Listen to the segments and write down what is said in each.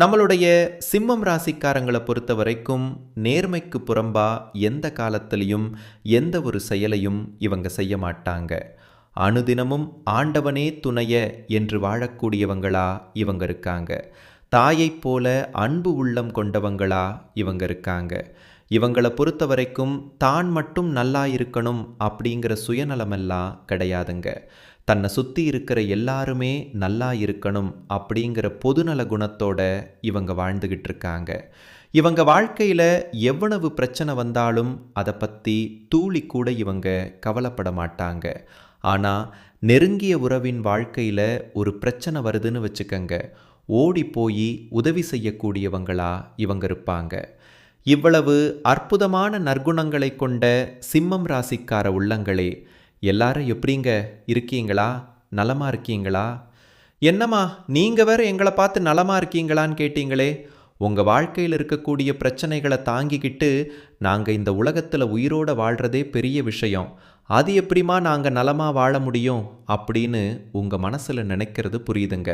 நம்மளுடைய சிம்மம் ராசிக்காரங்களை பொறுத்த வரைக்கும் நேர்மைக்கு புறம்பா எந்த காலத்திலையும் எந்த ஒரு செயலையும் இவங்க செய்ய மாட்டாங்க. அனுதினமும் ஆண்டவனே துணைய என்று வாழக்கூடியவங்களா இவங்க இருக்காங்க. தாயைப் போல அன்பு உள்ளம் கொண்டவங்களா இவங்க இருக்காங்க. இவங்களை பொறுத்த வரைக்கும் தான் மட்டும் நல்லா இருக்கணும் அப்படிங்கிற சுயநலமெல்லாம் கிடையாதுங்க. தன்னை சுற்றி இருக்கிற எல்லாருமே நல்லா இருக்கணும் அப்படிங்கிற பொதுநல குணத்தோட இவங்க வாழ்ந்துக்கிட்டு இருக்காங்க. இவங்க வாழ்க்கையில் எவ்வளவு பிரச்சனை வந்தாலும் அதை பற்றி தூளி கூட இவங்க கவலைப்பட மாட்டாங்க. ஆனால் நெருங்கிய உறவின் வாழ்க்கையில் ஒரு பிரச்சனை வருதுன்னு வச்சுக்கங்க. ஓடி போய் உதவி செய்யக்கூடியவங்களா இவங்க இருப்பாங்க. இவ்வளவு அற்புதமான நற்குணங்களை கொண்ட சிம்மம் ராசிக்கார உள்ளங்களே எல்லாரும் எப்படிங்க இருக்கீங்களா? நலமா இருக்கீங்களா? என்னம்மா நீங்கள் வேற எங்களை பார்த்து நலமா இருக்கீங்களான்னு கேட்டீங்களே. உங்கள் வாழ்க்கையில் இருக்கக்கூடிய பிரச்சனைகளை தாங்கிக்கிட்டு நாங்கள் இந்த உலகத்தில் உயிரோட வாழ்கிறதே பெரிய விஷயம். அது எப்படிமா நாங்கள் நலமாக வாழ முடியும் அப்படின்னு உங்கள் மனசில் நினைக்கிறது புரியுதுங்க.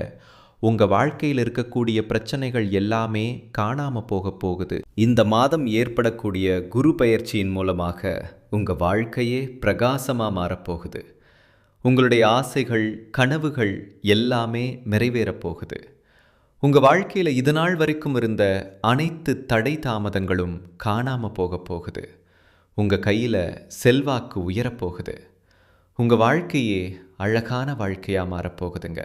உங்கள் வாழ்க்கையில் இருக்கக்கூடிய பிரச்சனைகள் எல்லாமே காணாமல் போக போகுது. இந்த மாதம் ஏற்படக்கூடிய குரு பயிற்சியின் மூலமாக உங்கள் வாழ்க்கையே பிரகாசமாக மாறப்போகுது. உங்களுடைய ஆசைகள் கனவுகள் எல்லாமே நிறைவேறப் போகுது. உங்கள் வாழ்க்கையில் இது நாள் வரைக்கும் இருந்த அனைத்து தடை தாமதங்களும் காணாமல் போக போகுது. உங்கள் கையில் செல்வாக்கு உயரப்போகுது உங்கள் வாழ்க்கையே அழகான வாழ்க்கையாக மாறப்போகுதுங்க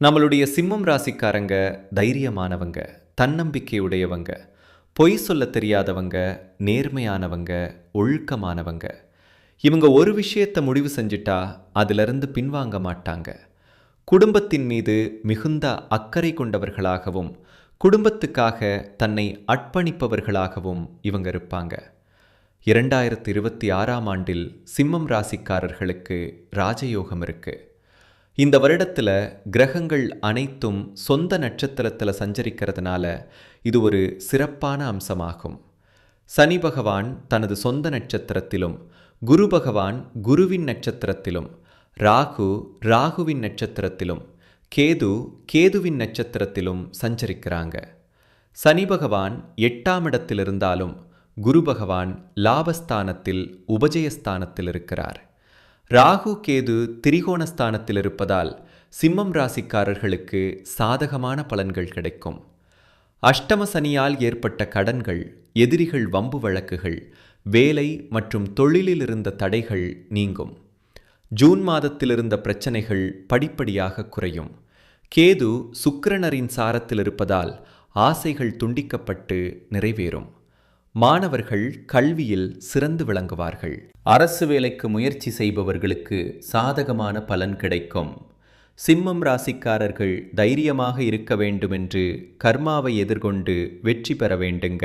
நம்மளுடைய சிம்மம் ராசிக்காரங்க தைரியமானவங்க தன்னம்பிக்கையுடையவங்க பொய் சொல்ல தெரியாதவங்க நேர்மையானவங்க ஒழுக்கமானவங்க. இவங்க ஒரு விஷயத்தை முடிவு செஞ்சிட்டா அதிலிருந்து பின்வாங்க மாட்டாங்க. குடும்பத்தின் மீது மிகுந்த அக்கறை கொண்டவர்களாகவும் குடும்பத்துக்காக தன்னை அர்ப்பணிப்பவர்களாகவும் இவங்க இருப்பாங்க. இரண்டாயிரத்தி இருபத்தி ஆறாம் ஆண்டில் சிம்மம் ராசிக்காரர்களுக்கு ராஜயோகம் இருக்குது இந்த வருடத்தில் கிரகங்கள் அனைத்தும் சொந்த நட்சத்திரத்தில் சஞ்சரிக்கிறதுனால இது ஒரு சிறப்பான அம்சமாகும். சனி பகவான் தனது சொந்த நட்சத்திரத்திலும் குரு பகவான் குருவின் நட்சத்திரத்திலும் ராகு ராகுவின் நட்சத்திரத்திலும் கேது கேதுவின் நட்சத்திரத்திலும் சஞ்சரிக்கிறாங்க. சனி பகவான் எட்டாம் இடத்தில் இருந்தாலும் குரு பகவான் லாபஸ்தானத்தில் உபஜயஸ்தானத்தில் இருக்கிறார். ராகு கேது திரிகோணஸ்தானத்தில் இருப்பதால் சிம்மம் ராசிக்காரர்களுக்கு சாதகமான பலன்கள் கிடைக்கும். அஷ்டம சனியால் ஏற்பட்ட கடன்கள் எதிரிகள் வம்பு வழக்குகள் வேலை மற்றும் தொழிலில் இருந்த தடைகள் நீங்கும். ஜூன் மாதத்தில் இருந்த பிரச்சனைகள் படிப்படியாக குறையும். கேது சுக்கிரனரின் சாரத்தில் இருப்பதால் ஆசைகள் துண்டிக்கப்பட்டு நிறைவேறும். மாணவர்கள் கல்வியில் சிறந்து விளங்குவார்கள். அரசு வேலைக்கு முயற்சி செய்பவர்களுக்கு சாதகமான பலன் கிடைக்கும். சிம்மம் ராசிக்காரர்கள் தைரியமாக இருக்க வேண்டுமென்று கர்மாவை எதிர்கொண்டு வெற்றி பெற வேண்டுங்க.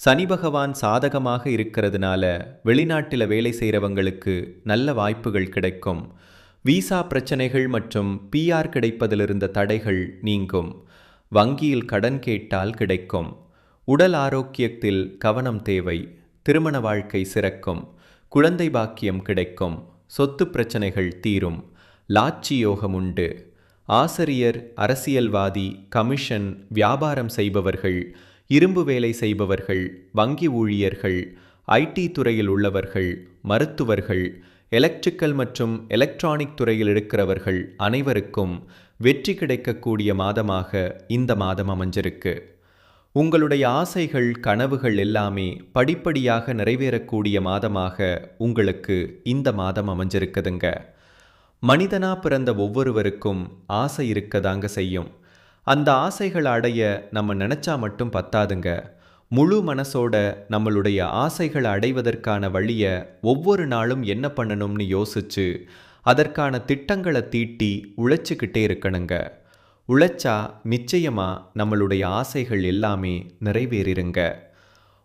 சனி பகவான் சாதகமாக இருக்கிறதுனால வெளிநாட்டில் வேலை செய்கிறவங்களுக்கு நல்ல வாய்ப்புகள் கிடைக்கும். விசா பிரச்சனைகள் மற்றும் பிஆர் கிடைப்பதிலிருந்த தடைகள் நீங்கும். வங்கியில் கடன் கேட்டால் கிடைக்கும். உடல் ஆரோக்கியத்தில் கவனம் தேவை திருமண வாழ்க்கை சிறக்கும் குழந்தை பாக்கியம் கிடைக்கும் சொத்து பிரச்சனைகள் தீரும் லாட்சி யோகம் உண்டு. ஆசிரியர் அரசியல்வாதி கமிஷன் வியாபாரம் செய்பவர்கள் இரும்பு வேலை செய்பவர்கள் வங்கி ஊழியர்கள் ஐடி துறையில் உள்ளவர்கள் மருத்துவர்கள் எலக்ட்ரிக்கல் மற்றும் எலக்ட்ரானிக் துறையில் இருக்கிறவர்கள் அனைவருக்கும் வெற்றி கிடைக்கக்கூடிய மாதமாக இந்த மாதம் அமைஞ்சிருக்கு. உங்களுடைய ஆசைகள் கனவுகள் எல்லாமே படிப்படியாக நிறைவேறக்கூடிய மாதமாக உங்களுக்கு இந்த மாதம் அமைஞ்சிருக்குதுங்க. மனிதனா பிறந்த ஒவ்வொருவருக்கும் ஆசை இருக்கதாங்க செய்யும். அந்த ஆசைகளை அடைய நம்ம நினச்சா மட்டும் பத்தாதுங்க. முழு மனசோட நம்மளுடைய ஆசைகளை அடைவதற்கான வழியை ஒவ்வொரு நாளும் என்ன பண்ணணும்னு யோசிச்சு அதற்கான திட்டங்களை தீட்டி உழைச்சிக்கிட்டே இருக்கணுங்க. உழைச்சா நிச்சயமாக நம்மளுடைய ஆசைகள் எல்லாமே நிறைவேறிருங்க.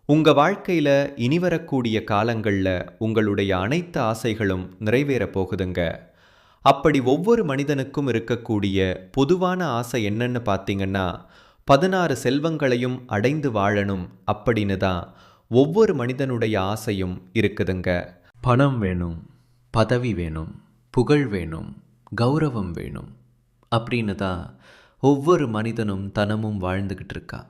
உங்கள் வாழ்க்கையில் இனி வரக்கூடிய காலங்களில் உங்களுடைய அனைத்து ஆசைகளும் நிறைவேறப் போகுதுங்க. அப்படி ஒவ்வொரு மனிதனுக்கும் இருக்கக்கூடிய பொதுவான ஆசை என்னன்னு பார்த்தீங்கன்னா பதினாறு செல்வங்களையும் அடைந்து வாழணும் அப்படின்னு தான் ஒவ்வொரு மனிதனுடைய ஆசையும் இருக்குதுங்க. பணம் வேணும் பதவி வேணும் புகழ் வேணும் கௌரவம் வேணும் அப்படின்னு தான் ஒவ்வொரு மனிதனும் தனமும் வாழ்ந்துக்கிட்டு இருக்கான்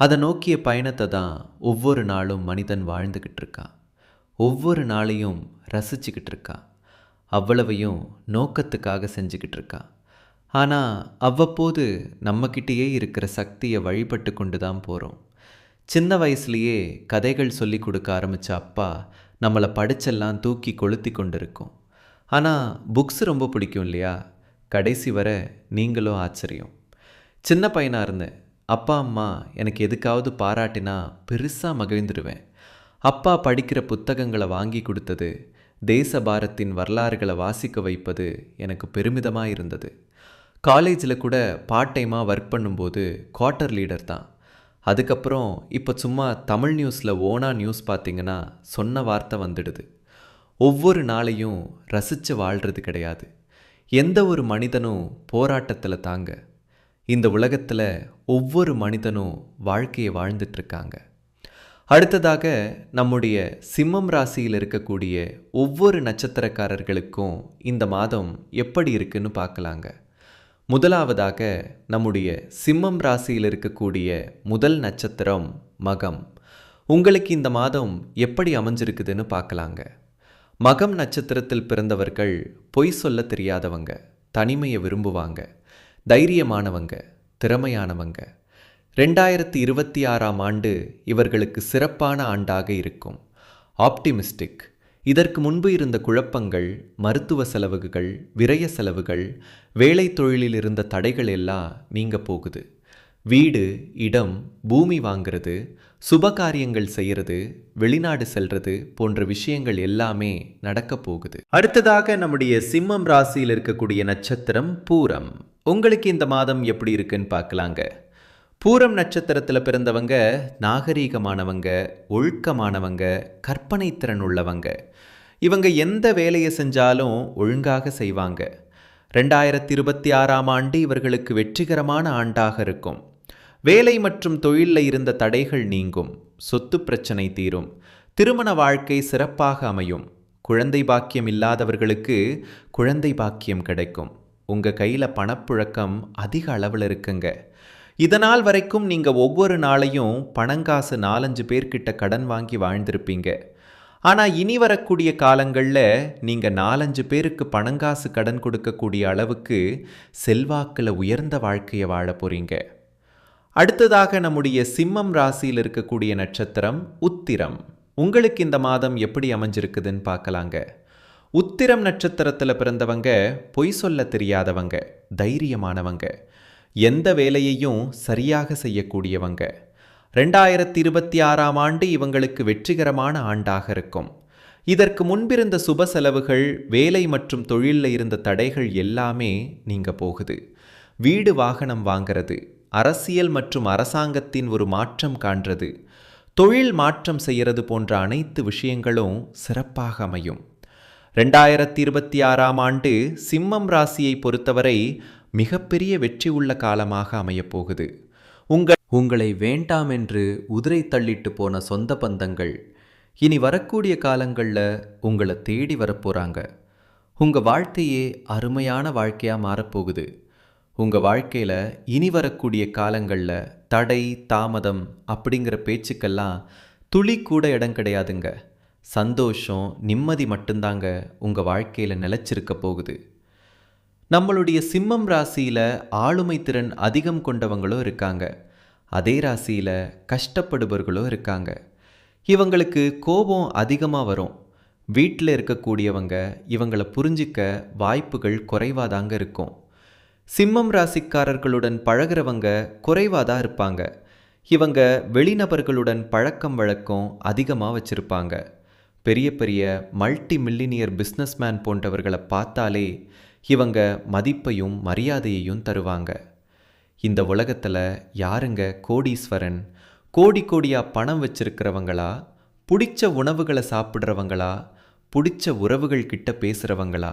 அதை நோக்கிய பயணத்தை தான் ஒவ்வொரு நாளும் மனிதன் வாழ்ந்துக்கிட்டு இருக்கான் ஒவ்வொரு நாளையும் ரசிச்சுக்கிட்டு இருக்கான் அவ்வளவையும் நோக்கத்துக்காக செஞ்சுக்கிட்டு இருக்கான் ஆனால் அவ்வப்போது நம்மக்கிட்டேயே இருக்கிற சக்தியை வழிபட்டு கொண்டு தான் போகிறோம் சின்ன வயசுலேயே கதைகள் சொல்லி கொடுக்க ஆரம்பித்த அப்பா நம்மளை படிச்செல்லாம் தூக்கி கொளுத்தி கொண்டு இருக்கோம் ஆனால் புக்ஸ் ரொம்ப பிடிக்கும் இல்லையா? கடைசி வர நீங்களும் ஆச்சரியம். சின்ன பையனாக இருந்தேன் அப்பா அம்மா எனக்கு எதுக்காவது பாராட்டினா பெருசாக மகிழ்ந்துடுவேன் அப்பா படிக்கிற புத்தகங்களை வாங்கி கொடுத்தது தேச பாரத்தின் வரலாறுகளை வாசிக்க வைப்பது எனக்கு பெருமிதமாக இருந்தது. காலேஜில் கூட பார்ட் டைமாக ஒர்க் பண்ணும்போது குவார்ட்டர் லீடர் தான். அதுக்கப்புறம் இப்போ சும்மா தமிழ் நியூஸில் ஓனா நியூஸ் பார்த்தீங்கன்னா சொன்ன வார்த்தை வந்துடுது. ஒவ்வொரு நாளையும் ரசித்து வாழ்கிறது கிடையாது. எந்த ஒரு மனிதனும் போராட்டத்தில் தாங்க. இந்த உலகத்தில் ஒவ்வொரு மனிதனும் வாழ்க்கையை வாழ்ந்துட்டுருக்காங்க அடுத்ததாக நம்முடைய சிம்மம் ராசியில் இருக்கக்கூடிய ஒவ்வொரு நட்சத்திரக்காரர்களுக்கும் இந்த மாதம் எப்படி இருக்குன்னு பார்க்கலாங்க முதலாவதாக நம்முடைய சிம்மம் ராசியில் இருக்கக்கூடிய முதல் நட்சத்திரம் மகம். உங்களுக்கு இந்த மாதம் எப்படி அமைஞ்சிருக்குதுன்னு பார்க்கலாங்க மகம் நட்சத்திரத்தில் பிறந்தவர்கள் பொய் சொல்ல தெரியாதவங்க தனிமையை விரும்புவாங்க தைரியமானவங்க திறமையானவங்க. ரெண்டாயிரத்தி இருபத்தி ஆறாம் ஆண்டு இவர்களுக்கு சிறப்பான ஆண்டாக இருக்கும். ஆப்டிமிஸ்டிக். இதற்கு முன்பு இருந்த குழப்பங்கள் மருத்துவ செலவுகள் விரய செலவுகள் வேலை தொழிலில் இருந்த தடைகள் எல்லாம் நீங்க போகுது. வீடு இடம் பூமி வாங்கிறது சுப காரியங்கள் செய்யறது வெளிநாடு செல்றது போன்ற விஷயங்கள் எல்லாமே நடக்க போகுது. அடுத்ததாக நம்முடைய சிம்மம் ராசியில் இருக்கக்கூடிய நட்சத்திரம் பூரம். உங்களுக்கு இந்த மாதம் எப்படி இருக்குன்னு பார்க்கலாங்க. பூரம் நட்சத்திரத்தில் பிறந்தவங்க நாகரீகமானவங்க ஒழுக்கமானவங்க கற்பனை திறன் உள்ளவங்க. இவங்க எந்த வேலையை செஞ்சாலும் ஒழுங்காக செய்வாங்க. ரெண்டாயிரத்தி இருபத்தி ஆறாம் ஆண்டு இவர்களுக்கு வெற்றிகரமான ஆண்டாக இருக்கும். வேலை மற்றும் தொழிலில் இருந்த தடைகள் நீங்கும். சொத்து பிரச்சனை தீரும். திருமண வாழ்க்கை சிறப்பாக அமையும். குழந்தை பாக்கியம் இல்லாதவர்களுக்கு குழந்தை பாக்கியம் கிடைக்கும். உங்கள் கையில் பணப்புழக்கம் அதிக அளவில் இருக்குங்க. இதனால் வரைக்கும் நீங்கள் ஒவ்வொரு நாளையும் பணங்காசு நாலஞ்சு பேர்கிட்ட கடன் வாங்கி வாழ்ந்திருப்பீங்க. ஆனால் இனி வரக்கூடிய காலங்களில் நீங்கள் நாலஞ்சு பேருக்கு பணங்காசு கடன் கொடுக்கக்கூடிய அளவுக்கு செல்வாக்கில் உயர்ந்த வாழ்க்கையை வாழ போகிறீங்க அடுத்ததாக நம்முடைய சிம்மம் ராசியில் இருக்கக்கூடிய நட்சத்திரம் உத்திரம். உங்களுக்கு இந்த மாதம் எப்படி அமைஞ்சிருக்குதுன்னு பார்க்கலாங்க. உத்திரம் நட்சத்திரத்தில் பிறந்தவங்க பொய் சொல்ல தெரியாதவங்க தைரியமானவங்க எந்த வேலையையும் சரியாக செய்யக்கூடியவங்க. ரெண்டாயிரத்தி இருபத்தி ஆறாம் ஆண்டு இவங்களுக்கு வெற்றிகரமான ஆண்டாக இருக்கும். இதற்கு முன்பிருந்த சுப செலவுகள் வேலை மற்றும் தொழிலில் இருந்த தடைகள் எல்லாமே நீங்க போகுது. வீடு வாகனம் வாங்கிறது அரசியல் மற்றும் அரசாங்கத்தின் ஒரு மாற்றம் காண்றது. தொழில் மாற்றம் செய்கிறது போன்ற அனைத்து விஷயங்களும் சிறப்பாக அமையும். ரெண்டாயிரத்தி இருபத்தி ஆறாம் ஆண்டு சிம்மம் ராசியை பொறுத்தவரை மிகப்பெரிய வெற்றி உள்ள காலமாக அமையப்போகுது உங்கள் உங்களை வேண்டாம் என்று உதிரை தள்ளிட்டு போன சொந்த பந்தங்கள் இனி வரக்கூடிய காலங்களில் உங்களை தேடி வரப்போகிறாங்க உங்கள் வாழ்க்கையே அருமையான வாழ்க்கையாக மாறப்போகுது உங்கள் வாழ்க்கையில் இனி வரக்கூடிய காலங்களில் தடை தாமதம் அப்படிங்கிற பேச்சுக்கெல்லாம் துளி கூட இடம் கிடையாதுங்க. சந்தோஷம் நிம்மதி மட்டும்தாங்க உங்கள் வாழ்க்கையில் நிலச்சிருக்க போகுது. நம்மளுடைய சிம்மம் ராசியில் ஆளுமை திறன் அதிகம் கொண்டவங்களும் இருக்காங்க. அதே ராசியில் கஷ்டப்படுபவர்களும் இருக்காங்க. இவங்களுக்கு கோபம் அதிகமாக வரும். வீட்டில் இருக்கக்கூடியவங்க இவங்களை புரிஞ்சிக்க வாய்ப்புகள் குறைவாதாங்க இருக்கும். சிம்மம் ராசிக்காரர்களுடன் பழகிறவங்க குறைவாக தான் இருப்பாங்க. இவங்க வெளிநபர்களுடன் பழக்கம் வழக்கம் அதிகமாக வச்சுருப்பாங்க. பெரிய பெரிய மல்டி மில்லினியர் பிஸ்னஸ்மேன் போன்றவர்களை பார்த்தாலே இவங்க மதிப்பையும் மரியாதையையும் தருவாங்க. இந்த உலகத்தில் யாருங்க கோடீஸ்வரன்? கோடி கோடியாக பணம் வச்சிருக்கிறவங்களா? பிடிச்ச உணவுகளை சாப்பிட்றவங்களா? பிடிச்ச உறவுகள் கிட்ட பேசுகிறவங்களா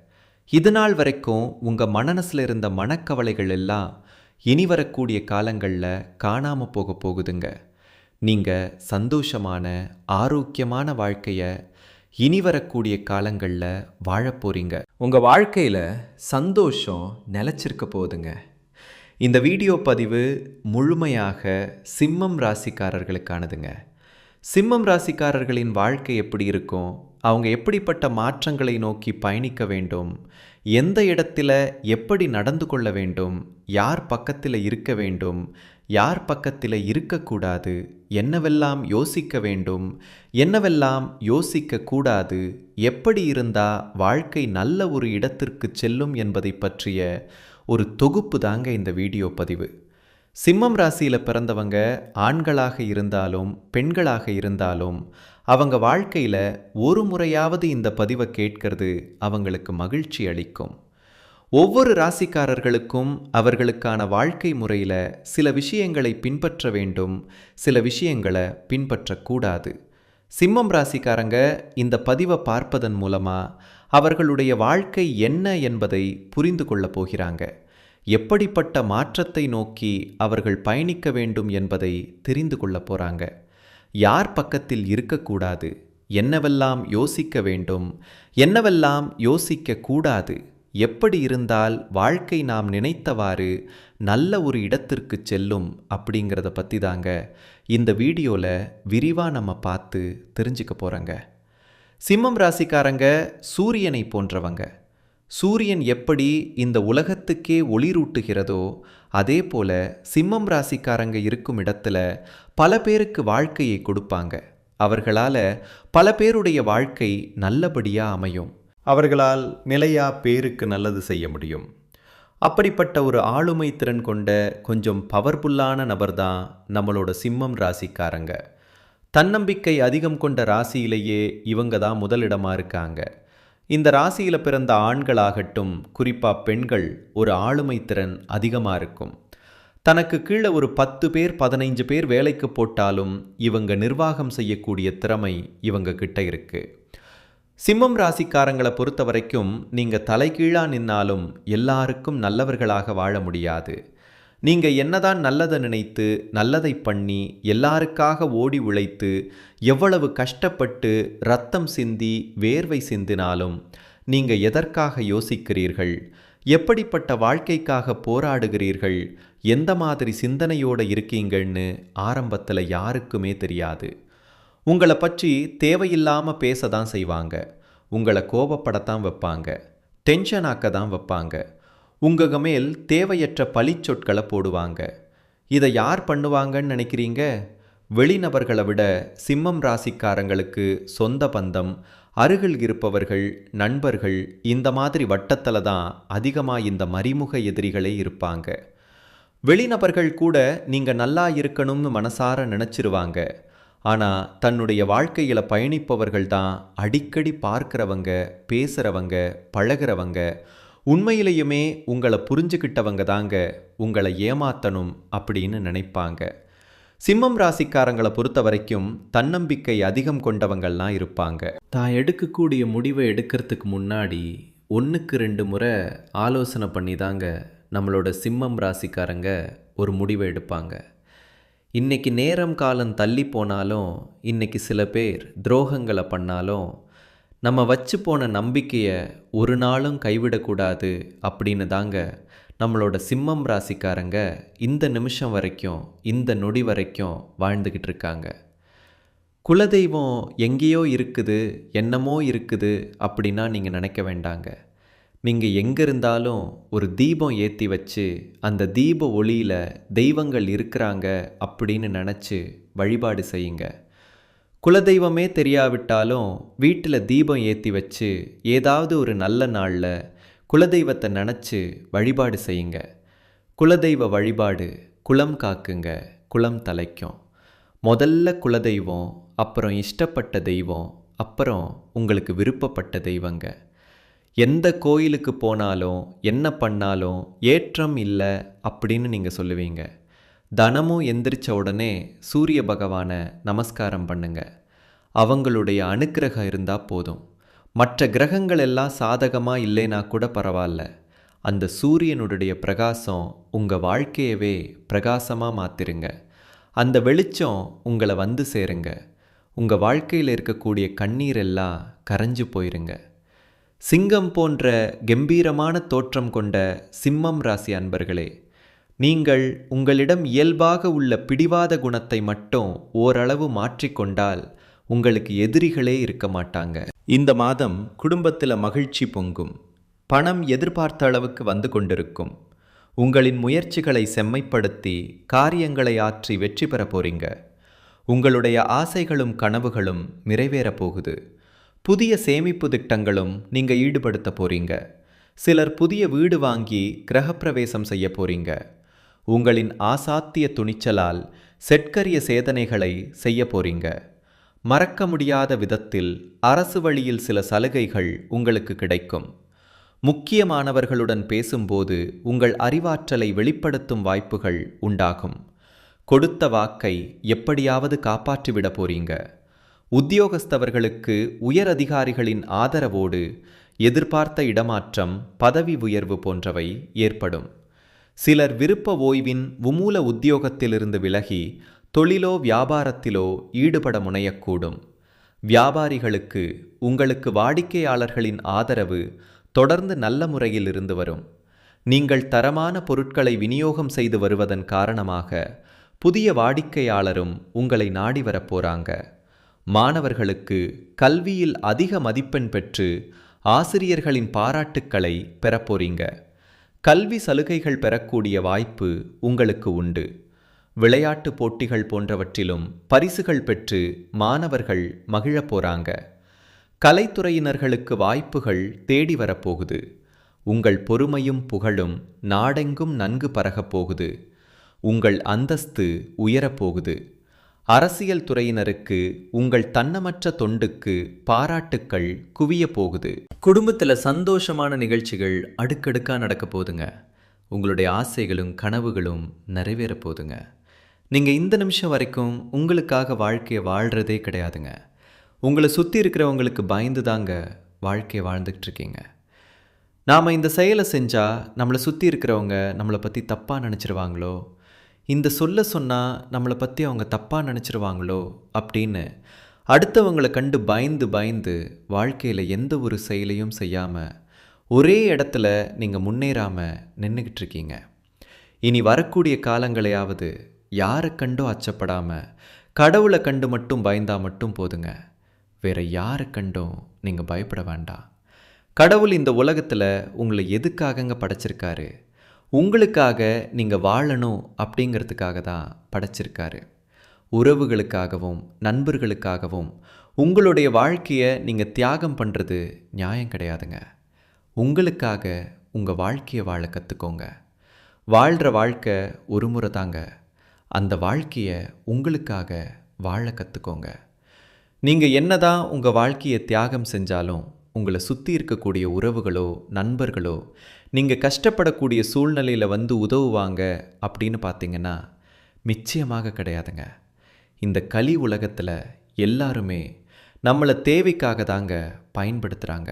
இது நாள் வரைக்கும் உங்கள் மனநசில் இருந்த மனக்கவலைகள் எல்லாம் இனி வரக்கூடிய காலங்களில் காணாமல் போக போகுதுங்க. நீங்கள் சந்தோஷமான ஆரோக்கியமான வாழ்க்கையை இனி வரக்கூடிய காலங்களில் வாழப்போகிறீங்க உங்கள் வாழ்க்கையில் சந்தோஷம் நிலச்சிருக்க போகுதுங்க. இந்த வீடியோ பதிவு முழுமையாக சிம்மம் ராசிக்காரர்களுக்கானதுங்க. சிம்மம் ராசிக்காரர்களின் வாழ்க்கை எப்படி இருக்கும்? அவங்க எப்படிப்பட்ட மாற்றங்களை நோக்கி பயணிக்க வேண்டும்? எந்த இடத்துல எப்படி நடந்து கொள்ள வேண்டும்? யார் பக்கத்தில் இருக்க வேண்டும்? யார் பக்கத்தில் இருக்கக்கூடாது? என்னவெல்லாம் யோசிக்க வேண்டும்? என்னவெல்லாம் யோசிக்க கூடாது? எப்படி இருந்தா வாழ்க்கை நல்ல ஒரு இடத்திற்கு செல்லும் என்பதை பற்றிய ஒரு தொகுப்பு தாங்க இந்த வீடியோ பதிவு. சிம்மம் ராசியில் பிறந்தவங்க ஆண்களாக இருந்தாலும் பெண்களாக இருந்தாலும் அவங்க வாழ்க்கையில் ஒரு முறையாவது இந்த பதிவை கேட்கறது அவங்களுக்கு மகிழ்ச்சி அளிக்கும். ஒவ்வொரு ராசிக்காரர்களுக்கும் அவர்களுக்கான வாழ்க்கை முறையில் சில விஷயங்களை பின்பற்ற வேண்டும் சில விஷயங்களை பின்பற்றக்கூடாது. சிம்மம் ராசிக்காரங்க இந்த பதிவை பார்ப்பதன் மூலமாக அவர்களுடைய வாழ்க்கை என்ன என்பதை புரிந்து கொள்ளப் போகிறாங்க. எப்படிப்பட்ட மாற்றத்தை நோக்கி அவர்கள் பயணிக்க வேண்டும் என்பதை தெரிந்து கொள்ளப் போகிறாங்க யார் பக்கத்தில் இருக்கக்கூடாது? என்னவெல்லாம் யோசிக்க வேண்டும்? என்னவெல்லாம் யோசிக்க கூடாது? எப்படி இருந்தால் வாழ்க்கை நாம் நினைத்தவாறு நல்ல ஒரு இடத்திற்கு செல்லும் அப்படிங்கிறத பற்றி தாங்க இந்த வீடியோவில் விரிவாக நம்ம பார்த்து தெரிஞ்சுக்க போகிறோங்க சிம்மம் ராசிக்காரங்க சூரியனை போன்றவங்க. சூரியன் எப்படி இந்த உலகத்துக்கே ஒளிரூட்டுகிறதோ அதே போல சிம்மம் ராசிக்காரங்க இருக்கும் இடத்துல பல பேருக்கு வாழ்க்கையை கொடுப்பாங்க. அவர்களால் பல பேருடைய வாழ்க்கை நல்லபடியாக அமையும். அவர்களால் நிலையா பேருக்கு நல்லது செய்ய முடியும். அப்படிப்பட்ட ஒரு ஆளுமை திறன் கொண்ட கொஞ்சம் பவர்ஃபுல்லான நபர் தான் நம்மளோட சிம்மம் ராசிக்காரங்க. தன்னம்பிக்கை அதிகம் கொண்ட ராசியிலேயே இவங்க தான் முதலிடமாக இருக்காங்க. இந்த ராசியில் பிறந்த ஆண்களாகட்டும் குறிப்பாக பெண்கள் ஒரு ஆளுமை திறன் அதிகமாக இருக்கும். தனக்கு கீழே ஒரு பத்து பேர் பதினைஞ்சு பேர் வேலைக்கு போட்டாலும் இவங்க நிர்வாகம் செய்யக்கூடிய திறமை இவங்க கிட்ட இருக்கு. சிம்மம் ராசிக்காரங்களை பொறுத்த வரைக்கும் நீங்கள் தலைகீழாக நின்னாலும் எல்லாருக்கும் நல்லவர்களாக வாழ முடியாது. நீங்கள் என்னதான் நல்லதை நினைத்து நல்லதை பண்ணி எல்லாருக்காக ஓடி உழைத்து எவ்வளவு கஷ்டப்பட்டு ரத்தம் சிந்தி வேர்வை சிந்தினாலும் நீங்கள் எதற்காக யோசிக்கிறீர்கள்? எப்படிப்பட்ட வாழ்க்கைக்காக போராடுகிறீர்கள்? எந்த மாதிரி சிந்தனையோடு இருக்கீங்கன்னு ஆரம்பத்தில் யாருக்குமே தெரியாது. உங்களை பற்றி தேவையில்லாமல் பேச தான் செய்வாங்க. உங்களை கோபப்படத்தான் வைப்பாங்க. டென்ஷனாக்க தான் வைப்பாங்க. உங்கள் மேல் தேவையற்ற பழிச்சொற்களை போடுவாங்க. இதை யார் பண்ணுவாங்கன்னு நினைக்கிறீங்க? வெளிநபர்களை விட சிம்மம் ராசிக்காரங்களுக்கு சொந்த பந்தம் அருகில் இருப்பவர்கள் நண்பர்கள் இந்த மாதிரி வட்டத்தில் தான் அதிகமாக இந்த மறிமுக எதிரிகளே இருப்பாங்க. வெளிநபர்கள் கூட நீங்கள் நல்லா இருக்கணும்னு மனசார நினச்சிருவாங்க. ஆனால் தன்னுடைய வாழ்க்கையில் பயணிப்பவர்கள் தான் அடிக்கடி பார்க்குறவங்க பேசுகிறவங்க பழகிறவங்க உண்மையிலேயுமே உங்களை புரிஞ்சுக்கிட்டவங்க தாங்க உங்களை ஏமாத்தணும் அப்படின்னு நினைப்பாங்க. சிம்மம் ராசிக்காரங்களை பொறுத்த வரைக்கும் தன்னம்பிக்கை அதிகம் கொண்டவங்கள்லாம் இருப்பாங்க. தான் எடுக்கக்கூடிய முடிவை எடுக்கிறதுக்கு முன்னாடி ஒன்றுக்கு ரெண்டு முறை ஆலோசனை பண்ணி தாங்க நம்மளோட சிம்மம் ராசிக்காரங்க ஒரு முடிவை எடுப்பாங்க. இன்னைக்கு நேரம் காலம் தள்ளி போனாலும் இன்னைக்கு சில பேர் துரோகங்களை பண்ணாலும் நம்ம வச்சு போன நம்பிக்கையை ஒரு நாளும் கைவிடக்கூடாது அப்படின்னு தாங்க நம்மளோட சிம்மம் ராசிக்காரங்க இந்த நிமிஷம் வரைக்கும் இந்த நொடி வரைக்கும் வாழ்ந்துக்கிட்டு இருக்காங்க. குலதெய்வம் எங்கேயோ இருக்குது என்னமோ இருக்குது அப்படின்னா நீங்கள் நினைக்க வேண்டாங்க. நீங்கள் எங்கே இருந்தாலும் ஒரு தீபம் ஏற்றி வச்சு அந்த தீப ஒளியில் தெய்வங்கள் இருக்கிறாங்க அப்படின்னு நினச்சி வழிபாடு செய்யுங்க. குலதெய்வமே தெரியாவிட்டாலும் வீட்டில் தீபம் ஏற்றி வச்சு ஏதாவது ஒரு நல்ல நாளில் குலதெய்வத்தை நினச்சி வழிபாடு செய்யுங்க. குலதெய்வ வழிபாடு குலம் காக்குங்க குலம் தலைக்கும். முதல்ல குலதெய்வம் அப்புறம் இஷ்டப்பட்ட தெய்வம் அப்புறம் உங்களுக்கு விருப்பப்பட்ட தெய்வங்க. எந்த கோயிலுக்கு போனாலும் என்ன பண்ணாலும் ஏற்றம் இல்லை அப்படின்னு நீங்கள் சொல்லுவீங்க. தனமும் எந்திரிச்ச உடனே சூரிய பகவானை நமஸ்காரம் பண்ணுங்க. அவங்களுடைய அனுக்கிரகம் இருந்தால் போதும். மற்ற கிரகங்கள் எல்லாம் சாதகமாக இல்லைனா கூட பரவாயில்ல. அந்த சூரியனுடைய பிரகாசம் உங்கள் வாழ்க்கையவே பிரகாசமாக மாற்றிருங்க அந்த வெளிச்சம் உங்களை வந்து சேருங்க. உங்கள் வாழ்க்கையில் இருக்கக்கூடிய கண்ணீர் எல்லாம் கரைஞ்சு போயிருங்க. சிங்கம் போன்ற கம்பீரமான தோற்றம் கொண்ட சிம்மம் ராசி அன்பர்களே நீங்கள் உங்களிடம் இயல்பாக உள்ள பிடிவாத குணத்தை மட்டும் ஓரளவு மாற்றிக்கொண்டால் உங்களுக்கு எதிரிகளே இருக்க மாட்டாங்க. இந்த மாதம் குடும்பத்தில் மகிழ்ச்சி பொங்கும். பணம் எதிர்பார்த்த அளவுக்கு வந்து கொண்டிருக்கும். உங்களின் முயற்சிகளை செம்மைப்படுத்தி காரியங்களை ஆற்றி வெற்றி பெற போறீங்க. உங்களுடைய ஆசைகளும் கனவுகளும் நிறைவேறப் போகுது. புதிய சேமிப்பு திட்டங்களும் நீங்கள் ஈடுபடுத்த போறீங்க. சிலர் புதிய வீடு வாங்கி கிரகப்பிரவேசம் செய்ய போறீங்க. உங்களின் ஆசாத்திய துணிச்சலால் செட்கரிய சேதனைகளை செய்ய போறீங்க. மறக்க முடியாத விதத்தில் அரசு வழியில் சில சலுகைகள் உங்களுக்கு கிடைக்கும். முக்கியமானவர்களுடன் பேசும்போது உங்கள் அறிவாற்றலை வெளிப்படுத்தும் வாய்ப்புகள் உண்டாகும். கொடுத்த வாக்கை எப்படியாவது காப்பாற்றிவிட போறீங்க. உத்தியோகஸ்தவர்களுக்கு உயர் அதிகாரிகளின் ஆதரவோடு எதிர்பார்த்த இடமாற்றம் பதவி உயர்வு போன்றவை ஏற்படும். சிலர் விருப்ப ஓய்வின் உமூல உத்தியோகத்திலிருந்து விலகி தொழிலோ வியாபாரத்திலோ ஈடுபட முனையக்கூடும். வியாபாரிகளுக்கு உங்களுக்கு வாடிக்கையாளர்களின் ஆதரவு தொடர்ந்து நல்ல முறையில் இருந்து வரும். நீங்கள் தரமான பொருட்களை விநியோகம் செய்து வருவதன் காரணமாக புதிய வாடிக்கையாளரும் உங்களை நாடி வரப்போறாங்க மாணவர்களுக்கு கல்வியில் அதிக மதிப்பெண் பெற்று ஆசிரியர்களின் பாராட்டுக்களை பெறப்போறீங்க கல்வி சலுகைகள் பெறக்கூடிய வாய்ப்பு உங்களுக்கு உண்டு. விளையாட்டு போட்டிகள் போன்றவற்றிலும் பரிசுகள் பெற்று மாணவர்கள் மகிழப் போறாங்க. கலைத்துறையினர்களுக்கு வாய்ப்புகள் தேடி வரப்போகுது. உங்கள் பொறுமையும் புகழும் நாடெங்கும் நன்கு பரகப் போகுது. உங்கள் அந்தஸ்து உயரப்போகுது அரசியல் துறையினருக்கு உங்கள் தன்னமற்ற தொண்டுக்கு பாராட்டுக்கள் குவிய போகுது. குடும்பத்தில் சந்தோஷமான நிகழ்ச்சிகள் அடுக்கடுக்காக நடக்க போகுதுங்க உங்களுடைய ஆசைகளும் கனவுகளும் நிறைவேற போகுதுங்க நீங்கள் இந்த நிமிஷம் வரைக்கும் உங்களுக்காக வாழ்க்கையை வாழ்கிறதே கிடையாதுங்க. உங்களை சுற்றி இருக்கிறவங்களுக்கு பயந்து தாங்க வாழ்க்கையை வாழ்ந்துக்கிட்டு இருக்கீங்க நாம் இந்த செயலை செஞ்சால் நம்மளை சுற்றி இருக்கிறவங்க நம்மளை பற்றி தப்பாக நினச்சிருவாங்களோ? இந்த சொல்ல சொன்னால் நம்மளை பற்றி அவங்க தப்பாக நினச்சிருவாங்களோ அப்படின்னு அடுத்தவங்களை கண்டு பயந்து பயந்து வாழ்க்கையில் எந்த ஒரு செயலையும் செய்யாமல் ஒரே இடத்துல நீங்கள் முன்னேறாமல் நின்றுக்கிட்டு இருக்கீங்க. இனி வரக்கூடிய காலங்களையாவது யாரை கண்டும் அச்சப்படாமல் கடவுளை கண்டு மட்டும் பயந்தா மட்டும் போதுங்க. வேற யாரை கண்டும் நீங்கள் பயப்பட வேண்டாம். கடவுள் இந்த உலகத்தில் உங்களை எதுக்காகங்க படைச்சிருக்காரு? உங்களுக்காக நீங்கள் வாழணும் அப்படிங்கிறதுக்காக தான் படைச்சிருக்காரு. உறவுகளுக்காகவும் நண்பர்களுக்காகவும் உங்களுடைய வாழ்க்கையை நீங்கள் தியாகம் பண்ணுறது நியாயம் கிடையாதுங்க. உங்களுக்காக உங்கள் வாழ்க்கையை வாழ கற்றுக்கோங்க வாழ்கிற வாழ்க்கை ஒரு முறை தாங்க. அந்த வாழ்க்கையை உங்களுக்காக வாழ கற்றுக்கோங்க நீங்கள் என்னதான் உங்கள் வாழ்க்கையை தியாகம் செஞ்சாலும் உங்களை சுற்றி இருக்கக்கூடிய உறவுகளோ நண்பர்களோ நீங்கள் கஷ்டப்படக்கூடிய சூழ்நிலையில் வந்து உதவுவாங்க அப்படின்னு பார்த்தீங்கன்னா நிச்சயமாக கிடையாதுங்க. இந்த கலி உலகத்தில் எல்லாருமே நம்மளை தேவைக்காக தாங்க பயன்படுத்துகிறாங்க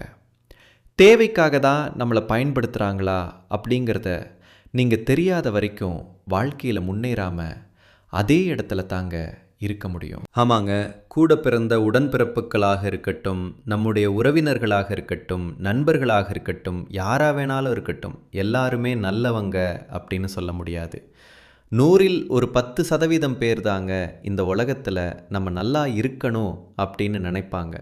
தேவைக்காக தான் நம்மளை பயன்படுத்துகிறாங்களா அப்படிங்கிறத நீங்கள் தெரியாத வரைக்கும் வாழ்க்கையில் முன்னேறாமல் அதே இடத்துல தாங்க இருக்க முடியும். ஆமாங்க கூட பிறந்த உடன்பிறப்புகளாக இருக்கட்டும் நம்முடைய உறவினர்களாக இருக்கட்டும் நண்பர்களாக இருக்கட்டும் யாராக வேணாலும் இருக்கட்டும் எல்லாருமே நல்லவங்க அப்படின்னு சொல்ல முடியாது. நூறில் ஒரு பத்து சதவீதம் பேர் தாங்க இந்த உலகத்தில் நம்ம நல்லா இருக்கணும் அப்படின்னு நினைப்பாங்க.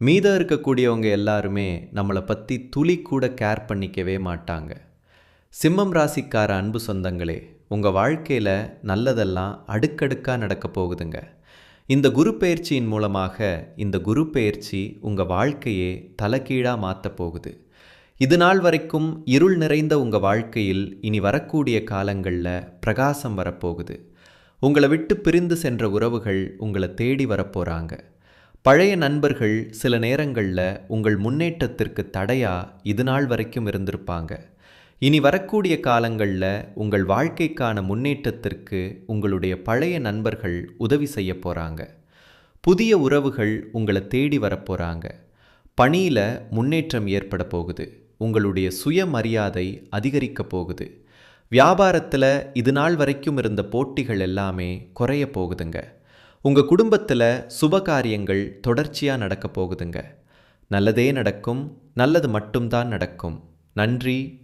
மீதம் இருக்கக்கூடியவங்க எல்லாருமே நம்மளை பற்றி துளி கூட கேர் பண்ணிக்கவே மாட்டாங்க. சிம்மம் ராசிக்கார அன்பு சொந்தங்களே உங்கள் வாழ்க்கையில் நல்லதெல்லாம் அடுக்கடுக்காக நடக்க போகுதுங்க. இந்த குரு பயிற்சியின் மூலமாக இந்த குரு பெயர்ச்சி உங்கள் வாழ்க்கையே தலைகீழாக மாற்றப் போகுது. இது நாள் வரைக்கும் இருள் நிறைந்த உங்கள் வாழ்க்கையில் இனி வரக்கூடிய காலங்களில் பிரகாசம் வரப்போகுது உங்களை விட்டு பிரிந்து சென்ற உறவுகள் உங்களை தேடி வரப்போகிறாங்க பழைய நண்பர்கள் சில நேரங்களில் உங்கள் முன்னேற்றத்திற்கு தடையாக இது நாள் வரைக்கும் இருந்திருப்பாங்க. இனி வரக்கூடிய காலங்களில் உங்கள் வாழ்க்கைக்கான முன்னேற்றத்திற்கு உங்களுடைய பழைய நண்பர்கள் உதவி செய்ய போகிறாங்க புதிய உறவுகள் உங்களை தேடி வரப்போகிறாங்க பணியில் முன்னேற்றம் ஏற்பட போகுது. உங்களுடைய சுயமரியாதை அதிகரிக்க போகுது. வியாபாரத்தில் இது நாள் வரைக்கும் இருந்த போட்டிகள் எல்லாமே குறைய போகுதுங்க. உங்கள் குடும்பத்தில் சுப காரியங்கள் தொடர்ச்சியாக நடக்க போகுதுங்க. நல்லதே நடக்கும் நல்லது மட்டும்தான் நடக்கும். நன்றி